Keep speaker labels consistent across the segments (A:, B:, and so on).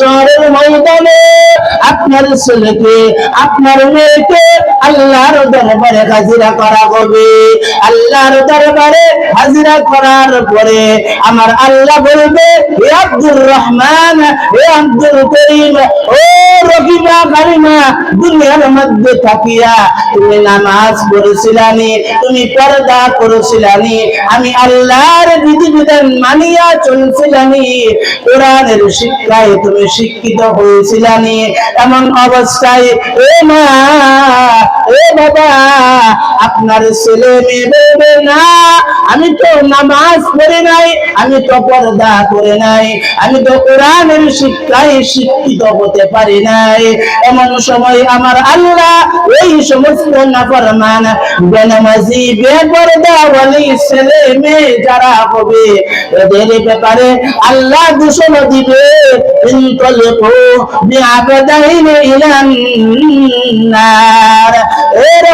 A: শহরের ময়দানে আপনার ছেলেকে, আপনার মেয়েকে আল্লাহর দরবারে হাজিরা করা হবে। আল্লাহর দরবারে হাজিরা করার পরে আমার আল্লাহ বলবে, হে আব্দুর রহমান, হে আব্দুল করিম, ও রকিবা দুনিয়ার মধ্যে থাকিয়া তুমি নামাজ পড়েছিলানি, তুমি পর্দা করেছিলানি, আমি আল্লাহর বিধিবিধান মানিয়া চলছিলানি, কোরআনের শিক্ষায় তুমি শিক্ষিত হয়েছিলানি, এমন অবস্থায় এ মা বাবা, আপনার ছেলে মেয়ে না। আমি তো নামাজ পড়ে নাই, আমি তো পর্দা করে নাই, আমি তো কোরআনের শিক্ষায় শিক্ষিত হতে পারি নাই। এমন সময় আমার আল্লাহ এই সমস্ত নাফরমান, বেনামাজি, বেপরদা ওয়ালি ছেলে মেয়ে যারা হবে এদের ব্যাপারে আল্লাহ ঘোষণা দিবে, ইনতলিকু বিআবদাইনি ইলান নার।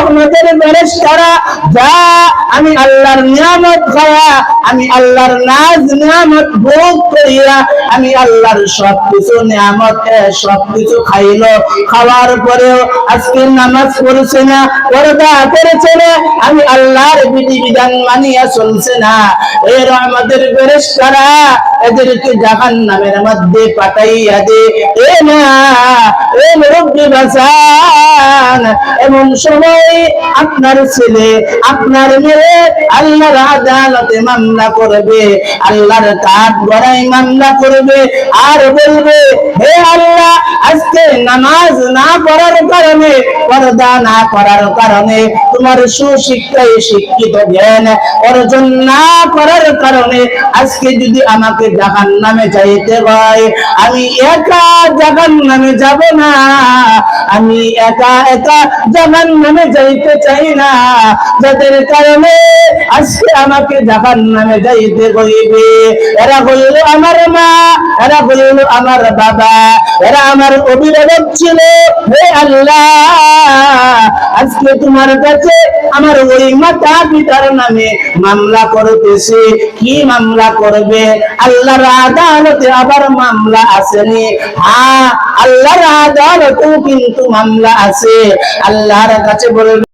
A: রহমতের ফেরেশতারা, যা আমি আল্লাহর নিয়ামত খায়া, আমি আল্লাহর নাজ নিয়ামত ভোগ করিয়া, আমি আল্লাহর সবকিছু নিয়ামত সবকিছু খাইলো। খাওয়ার পরেও আজকে নামাজ পড়ছে না, পর্দা করেছে না, আমি আল্লাহর বিধি বিধান মানিয়া চলছে না। এই রহমতের ফেরেশতারা এদেরকে জাহান নামের মধ্যে পাঠাইয়া দে। এ না এ মুরব্বী এমন সময় আপনার ছেলে, আপনার মেয়ে আল্লাহর আদালতে মামলা করবে, আল্লাহর কাঠ গড়াই মামলা করবে আর বলবে, হে আল্লাহ, আজকে নামাজ না পড়ার কারণে, পর্দা না করার কারণে তোমার সুশিক্ষায় শিক্ষিত জ্ঞান অর্জন না করার কারণে আজকে যদি আমাকে জাহান নামে যাইতে হয়, আমি একা জাহান নামে যাব না। আমি একা একা জাহান নামে যাইতে চাই না। যাদের কারণে আজকে আমাকে জাহান নামে যাইতে হইবে। এরা হইল আমার মা, এরা হইল আমার বাবা, এরা আমার অভিভাবক ছিল। হে আল্লাহ, আজকে তোমার কাছে আমার ওই মাতা পিতার নামে মামলা করতেছে। কি মামলা করবে? আল্লাহর আদালতে আবার মামলা আসেনি। হ্যাঁ আল্লাহর আদালতেও কিন্তু মামলা আছে। আল্লাহর কাছে বলবে